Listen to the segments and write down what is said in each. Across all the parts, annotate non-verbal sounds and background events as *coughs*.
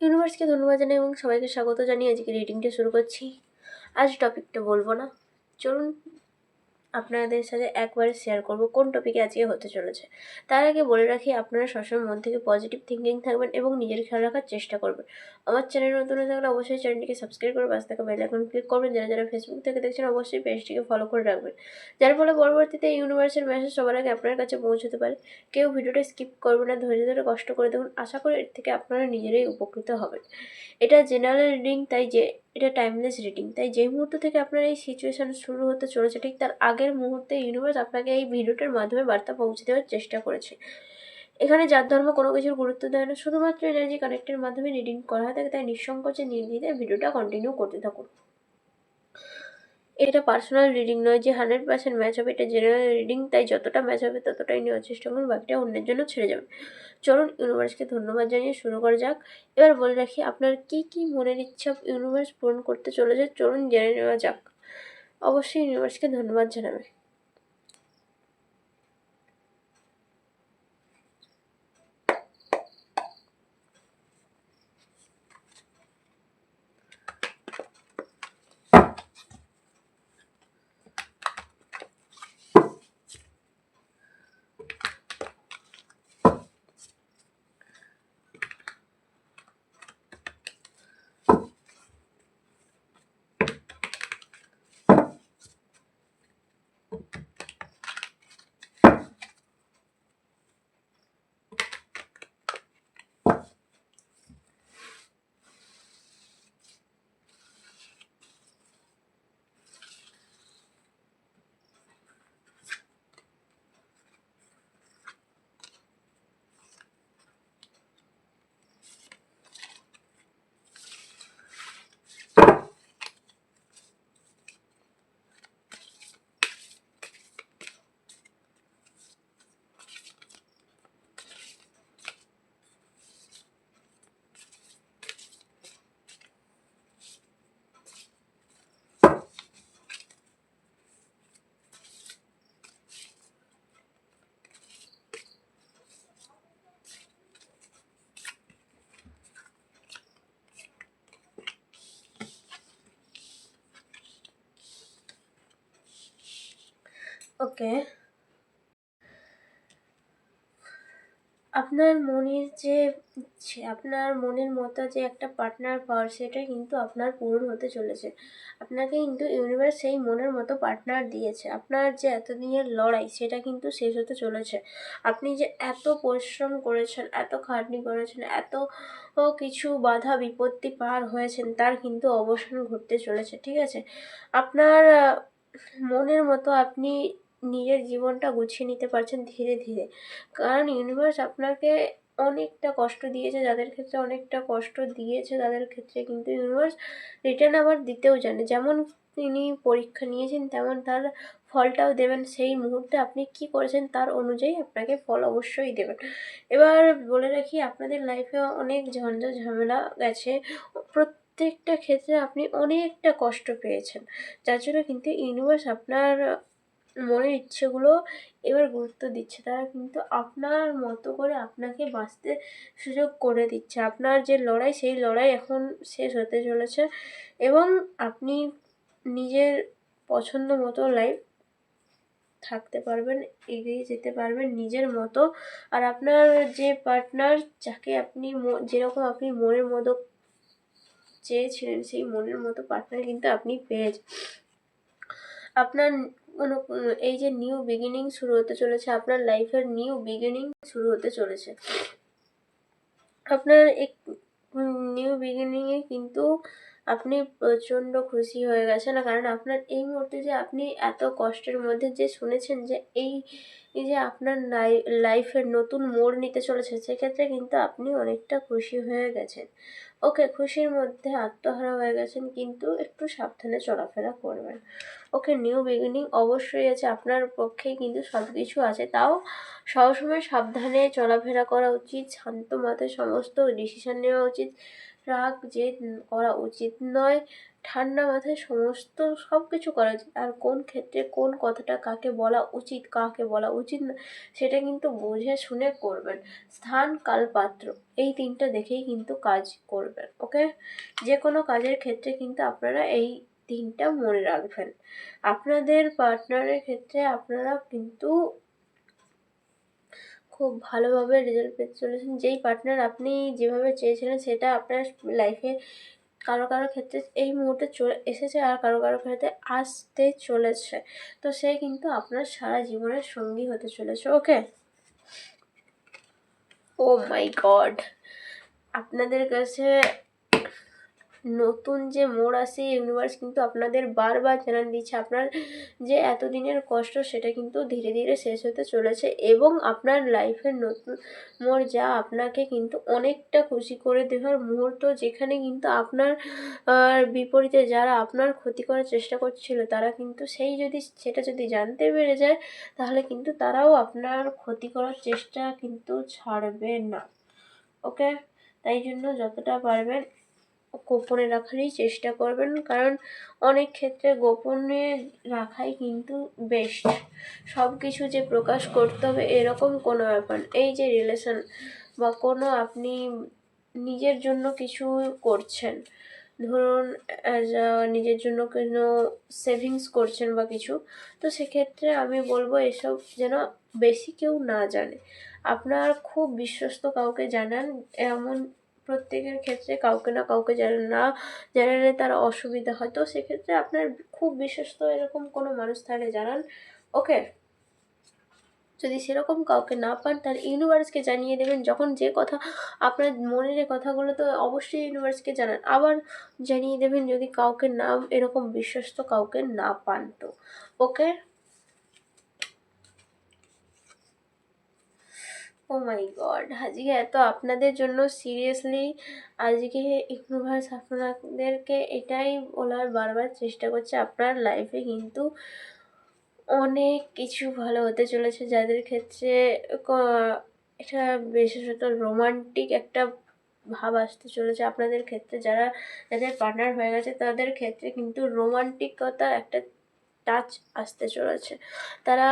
ইউনিভার্সকে ধন্যবাদ জানাই এবং সবাইকে স্বাগত জানিয়ে আজকে রিডিংটা শুরু করছি। আজ টপিকটা বলব না। চলুন আপনাদের সাথে একবারে শেয়ার করব কোন টপিকে আজকে হতে চলেছে। তার আগে বলে রাখি, আপনারা সবসময় মন থেকে পজিটিভ থিঙ্কিং থাকবেন এবং নিজের খেয়াল রাখার চেষ্টা করবেন। আমার চ্যানেল নতুন হয়ে থাকলে অবশ্যই চ্যানেলটিকে সাবস্ক্রাইব করে পাশে থাকা বেল আইকন ক্লিক করবেন। যারা যারা ফেসবুক থেকে দেখছেন, অবশ্যই পেজটিকে ফলো করে রাখবেন। যার ফলে পরবর্তীতে ইউনিভার্সের মেসেজ সবার আগে আপনার কাছে পৌঁছতে পারে। কেউ ভিডিওটা স্কিপ করবে না, ধৈর্য ধরে কষ্ট করে দেখুন। আশা করি এর থেকে আপনারা নিজেরাই উপকৃত হবেন। এটা জেনারেল রিডিং তাই যে এটা টাইমলেস রিডিং তাই যেই মুহূর্ত থেকে আপনার এই সিচুয়েশান শুরু হতে চলেছে, ঠিক তার আগের মুহূর্তে ইউনিভার্স আপনাকে এই ভিডিওটার মাধ্যমে বার্তা পৌঁছে দেওয়ার চেষ্টা করেছে। এখানে যার ধর্ম কোনো কিছুর গুরুত্ব দেয় না, শুধুমাত্র এনার্জি কানেক্টের মাধ্যমে রিডিং করা হয় থাকে তাই নিঃসংকোচে নির্দিতে ভিডিওটা কন্টিনিউ করতে থাকুন। এটা পার্সোনাল রিডিং নয় যে হান্ড্রেড পার্সেন্ট ম্যাচ হবে, এটা জেনারেল রিডিং তাই যতটা ম্যাচ হবে ততটাই নেওয়ার চেষ্টা করুন, বাকিটা অন্যের জন্য ছেড়ে যাবে চলুন ইউনিভার্সকে ধন্যবাদ জানিয়ে শুরু করা যাক। এবার বলে রাখি আপনার কি কি মনের ইচ্ছা ইউনিভার্স পূরণ করতে চলেছে, চলুন জেনে নেওয়া যাক। অবশ্যই ইউনিভার্সকে ধন্যবাদ জানাবে ওকে। আপনার মনের যে আপনার মনের মতো যে একটা পার্টনার পাওয়ার, সেটা কিন্তু আপনার পূরণ হতে চলেছে। আপনাকে কিন্তু ইউনিভার্স সেই মনের মতো পার্টনার দিয়েছে। আপনার যে এতদিনের লড়াই, সেটা কিন্তু শেষ হতে চলেছে। আপনি যে এত পরিশ্রম করেছেন, এত খাটনি করেছেন, এত কিছু বাধা বিপত্তি পার হয়েছেন, তার কিন্তু অবসান ঘটতে চলেছে, ঠিক আছে? আপনার মনের মতো আপনি নিজের জীবনটা গুছিয়ে নিতে পারছেন ধীরে ধীরে। কারণ ইউনিভার্স আপনাকে অনেকটা কষ্ট দিয়েছে, যাদের ক্ষেত্রে অনেকটা কষ্ট দিয়েছে, তাদের ক্ষেত্রে কিন্তু ইউনিভার্স রিটার্ন আবার দিতেও জানে। যেমন তিনি পরীক্ষা নিয়েছেন, তেমন তার ফলটাও দেবেন। সেই মুহূর্তে আপনি কি করেছেন তার অনুযায়ী আপনাকে ফল অবশ্যই দেবেন। এবার বলে রাখি, আপনাদের লাইফে অনেক ঝঞ্ঝা ঝামেলা গেছে। প্রত্যেকটা ক্ষেত্রে আপনি অনেকটা কষ্ট পেয়েছেন। যার জন্য কিন্তু ইউনিভার্স আপনার মনের ইচ্ছেগুলো এবার গুরুত্ব দিচ্ছে। তারা কিন্তু আপনার মতো করে আপনাকে বাঁচতে সুযোগ করে দিচ্ছে। আপনার যে লড়াই, সেই লড়াই এখন শেষ হতে চলেছে এবং আপনি নিজের পছন্দ মতো লাইফ থাকতে পারবেন, এগিয়ে যেতে পারবেন নিজের মতো। আর আপনার যে পার্টনার যাকে আপনি যেরকম আপনি মনের মতো চেয়েছিলেন, সেই মনের মতো পার্টনার কিন্তু আপনি পেয়েছেন আপনার কোনো এই যে নিউ বিগিনিং শুরু হতে চলেছে, আপনার লাইফের নিউ বিগিনিং শুরু হতে চলেছে। আপনার এক নিউ বিগিনিংয়ে কিন্তু আপনি প্রচণ্ড খুশি হয়ে গেছেন, কারণ আপনার এই মুহূর্তে যে আপনি এত কষ্টের মধ্যে যে শুনেছেন যে এই যে আপনার লাইফের নতুন মোড় নিতে চলেছে, সেক্ষেত্রে কিন্তু আপনি অনেকটা খুশি হয়ে গেছেন। ওকে খুশির মধ্যে আত্মহারা হয়ে গেছেন, কিন্তু একটু সাবধানে চলাফেরা করবেন। ওকে নিউ বিগিনিং অবশ্যই আছে, আপনার পক্ষেই কিন্তু সব কিছু আছে। তাও সবসময় সাবধানে চলাফেরা করা উচিত, শান্ত মাথায় সমস্ত ডিসিশান নেওয়া উচিত, রাগ, জেদ করা উচিত নয়, ঠান্ডা মাথায় সমস্ত সব কিছু করা উচিত। আর কোন ক্ষেত্রে কোন কথাটা কাকে বলা উচিত, কাকে বলা উচিত না, সেটা কিন্তু বুঝে শুনে করবেন। স্থান কাল পাত্র এই তিনটা দেখেই কিন্তু কাজ করবেন ওকে যে কোনো কাজের ক্ষেত্রে কিন্তু আপনারা এই তিনটা মনে রাখবেন। আপনাদের পার্টনারের ক্ষেত্রে আপনারা কিন্তু খুব ভালোভাবে রেজাল্ট পেতে চলেছেন। যেই পার্টনার আপনি যেভাবে চেয়েছিলেন সেটা আপনার লাইফে কারও কারও ক্ষেত্রে এই মুহূর্তে চলে এসেছে আর কারও কারও ক্ষেত্রে আসতে চলেছে। তো সে কিন্তু আপনার সারা জীবনের সঙ্গী হতে চলেছে ওকে ও মাই গড আপনাদের কাছে নতুন যে মোড় আসে ইউনিভার্স কিন্তু আপনাদের বারবার জানান দিচ্ছে। আপনার যে এতদিনের কষ্ট, সেটা কিন্তু ধীরে ধীরে শেষ হতে চলেছে এবং আপনার লাইফের নতুন মোড় যা আপনাকে কিন্তু অনেকটা খুশি করে দেওয়ার মুহূর্ত যেখানে কিন্তু আপনার বিপরীতে যারা আপনার ক্ষতি করার চেষ্টা করছিল, তারা কিন্তু সেই যদি, সেটা যদি জানতে পেরে যায়, তাহলে কিন্তু তারাও আপনার ক্ষতি করার চেষ্টা কিন্তু ছাড়বে না। ওকে তাই জন্য যতটা পারবেন গোপনে রাখারই চেষ্টা করবেন, কারণ অনেক ক্ষেত্রে গোপনে রাখাই কিন্তু বেস্ট সব কিছু যে প্রকাশ করতে হবে এরকম কোনো ব্যাপার এই যে রিলেশন বা কোনো আপনি নিজের জন্য কিছু করছেন, ধরুন অ্যাজ নিজের জন্য কোনো সেভিংস করছেন বা কিছু, তো সেক্ষেত্রে আমি বলব এসব যেন বেশি কেউ না জানে। আপনার খুব বিশ্বস্ত কাউকে জানান, এমন প্রত্যেকের ক্ষেত্রে কাউকে না কাউকে না জানালে তার অসুবিধা হয়। তো সেক্ষেত্রে আপনার খুব বিশ্বস্ত এরকম কোনো মানুষ তাহলে জানান। ওকে? যদি সেরকম কাউকে না পান, তাহলে ইউনিভার্সকে জানিয়ে দেবেন। যখন যে কথা আপনার মনের কথাগুলো, তো অবশ্যই ইউনিভার্সকে জানান। আবার জানিয়ে দেবেন যদি কাউকে না, এরকম বিশ্বস্ত কাউকে না পান তো। ওকে? ও মাই গড আজকে এত আপনাদের জন্য সিরিয়াসলি আজকে ইউনিভার্স আপনাদেরকে এটাই বলার বারবার চেষ্টা করছে আপনার লাইফে কিন্তু অনেক কিছু ভালো হতে চলেছে যাদের ক্ষেত্রে এটা বিশেষত রোমান্টিক একটা ভাব আসতে চলেছে আপনাদের ক্ষেত্রে যারা, যাদের পার্টনার হয়ে গেছে তাদের ক্ষেত্রে কিন্তু রোমান্টিকতা একটা টাচ আসতে চলেছে। তারা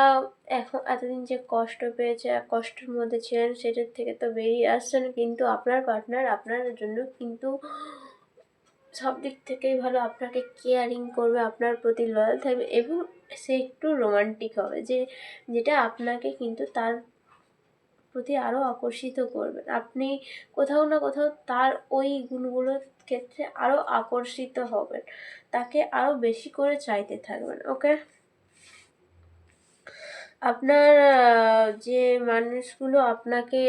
এখন এতদিন যে কষ্ট পেয়েছে, কষ্টের মধ্যে ছিলেন, সেটার থেকে তো বেরিয়ে আসছেন। কিন্তু আপনার পার্টনার আপনার জন্য কিন্তু সব দিক থেকেই ভালো। আপনাকে কেয়ারিং করবে, আপনার প্রতি লয়াল থাকবে এবং সে একটু রোমান্টিক হবে, যে যেটা আপনাকে কিন্তু তার প্রতি আরও আকর্ষিত করবেন আপনি কোথাও না কোথাও তার ওই গুণগুলোর ক্ষেত্রে আরও আকর্ষিত হবেন। তাকে আরও বেশি করে চাইতে থাকবেন, ওকে? আপনার যে মানুষগুলো আপনাকে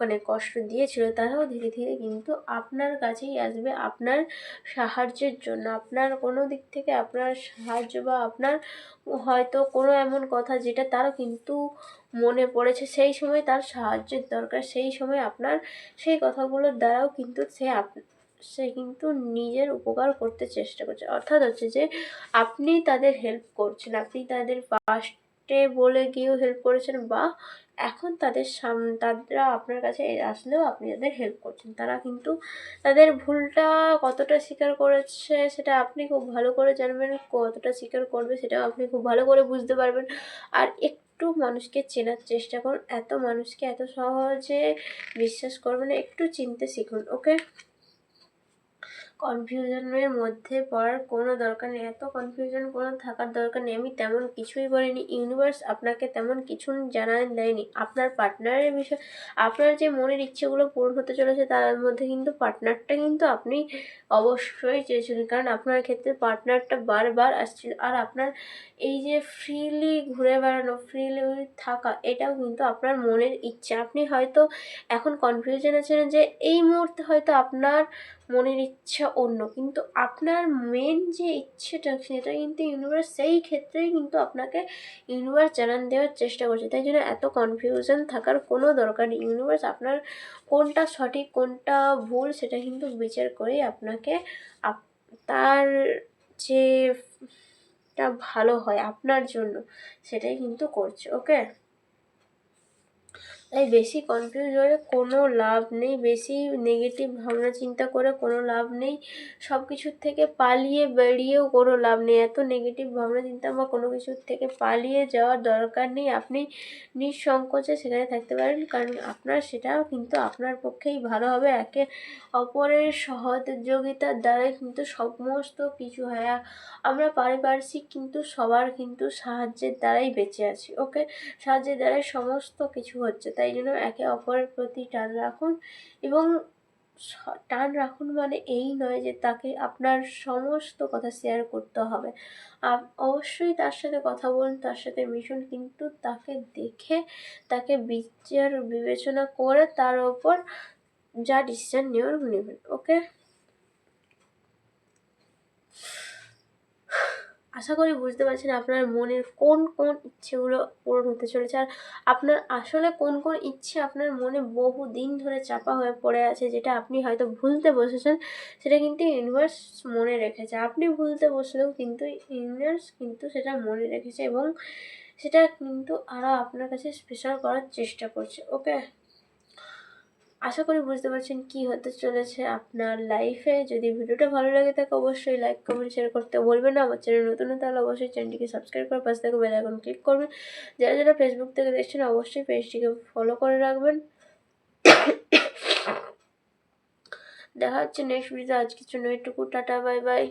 মানে কষ্ট দিয়েছিল, তারাও ধীরে ধীরে কিন্তু আপনার কাছেই আসবে, আপনার সাহায্যের জন্য। আপনার কোনো দিক থেকে আপনার সাহায্য বা আপনার হয়তো কোনো এমন কথা যেটা তারও কিন্তু মনে পড়েছে, সেই সময় তার সাহায্যের দরকার, সেই সময় আপনার সেই কথাগুলোর দ্বারাও কিন্তু সে সে কিন্তু নিজের উপকার করতে চেষ্টা করছে। অর্থাৎ হচ্ছে যে, আপনি তাদের হেল্প করছেন, আপনি তাদের ফার্স্টে বলে গিয়েও হেল্প করেছেন বা এখন তাদের সাম, তারা আপনার কাছে আসলেও আপনি তাদের হেল্প করছেন। তারা কিন্তু তাদের ভুলটা কতটা স্বীকার করেছে সেটা আপনি খুব ভালো করে জানবেন, কতটা স্বীকার করবে সেটাও আপনি খুব ভালো করে বুঝতে পারবেন। আর একটু মানুষকে চেনার চেষ্টা করুন, এত মানুষকে এত সহজে বিশ্বাস করবেন একটু চিনতে শিখুন ওকে কনফিউশনের মধ্যে পড়ার কোনো দরকার নেই। এত কনফিউশন কোনো থাকার দরকার নেই। আমি তেমন কিছুই বলিনি। ইউনিভার্স আপনাকে তেমন কিছু জানান দেয়নি। আপনার পার্টনারের বিষয়, আপনার যে মনের ইচ্ছেগুলো পূরণ হতে চলেছে তার মধ্যে কিন্তু পার্টনারটা কিন্তু আপনি অবশ্যই চেয়েছিলেন কারণ আপনার ক্ষেত্রে পার্টনারটা বারবার আসছিল। আর আপনার এই যে ফ্রিলি ঘুরে বেড়ানো ফ্রিলি থাকা, এটাও কিন্তু আপনার মনের ইচ্ছা। আপনি হয়তো এখন কনফিউশন আছেন যে এই মুহূর্তে হয়তো আপনার মনের ইচ্ছা অন্য। কিন্তু আপনার মেন যে ইচ্ছেটা, সেটা কিন্তু ইউনিভার্স সেই ক্ষেত্রেই কিন্তু আপনাকে ইউনিভার্স জানান দেওয়ার চেষ্টা করছে। তাই জন্য এত কনফিউশন থাকার কোনো দরকার নেই। ইউনিভার্স আপনার কোনটা সঠিক, কোনটা ভুল, সেটা কিন্তু বিচার করেই আপনাকে তার যেটা ভালো হয় আপনার জন্য, সেটাই কিন্তু করছে ওকে তাই বেশি কনফিউজ হয়ে কোনো লাভ নেই, বেশি নেগেটিভ ভাবনা চিন্তা করে কোনো লাভ নেই সব কিছুর থেকে পালিয়ে বেরিয়েও কোনো লাভ নেই। এত নেগেটিভ ভাবনা চিন্তা বা কোনো কিছুর থেকে পালিয়ে যাওয়ার দরকার নেই। আপনি নিঃসংকোচে সেখানে থাকতে পারেন, কারণ আপনার সেটাও কিন্তু আপনার পক্ষেই ভালো হবে। একে অপরের সহযোগিতার দ্বারাই কিন্তু সমস্ত কিছু হয়। আমরা পারিপার্শ্বিক কিন্তু সবার কিন্তু সাহায্যের দ্বারাই বেঁচে আছি ওকে সাহায্যের দ্বারাই সমস্ত কিছু হচ্ছে, তাই জন্য একে অপরের প্রতি টান রাখুন এবং টান রাখুন মানে এই নয় যে তাকে আপনার সমস্ত কথা শেয়ার করতে হবে। অবশ্যই তার সাথে কথা বলুন, তার সাথে মিশুন, কিন্তু তাকে দেখে, তাকে বিচার, বিবেচনা করে তার ওপর যা ডিসিশন নেওয়ার, নেবেন ওকে আশা করি বুঝতে পারছেন আপনার মনের কোন কোন ইচ্ছেগুলো পূরণ হতে চলেছে। আর আপনার আসলে কোন কোন ইচ্ছে আপনার মনে বহু দিন ধরে চাপা হয়ে পড়ে আছে, যেটা আপনি হয়তো ভুলতে বসেছেন, সেটা কিন্তু ইউনিভার্স মনে রেখেছে। আপনি ভুলতে বসলেও কিন্তু ইউনিভার্স কিন্তু সেটা মনে রেখেছে এবং সেটা কিন্তু আরও আপনার কাছে স্পেশাল করার চেষ্টা করছে। ওকে আশা করি বুঝতে পারছেন কি হতে চলেছে আপনার লাইফে যদি ভিডিওটা ভালো লাগে থাকে অবশ্যই লাইক কমেন্ট শেয়ার করতে বলবেন না। আমার চ্যানেল নতুন তাহলে অবশ্যই চ্যানেলটিকে সাবস্ক্রাইব করে পাশে থেকে বেল আইকন ক্লিক করবেন। যারা যারা ফেসবুক থেকে দেখছেন অবশ্যই পেজটিকে ফলো করে রাখবেন। *coughs* দেখা হচ্ছে নেক্সট ভিডিও আজকের জন্য এটুকু। Tata bye bye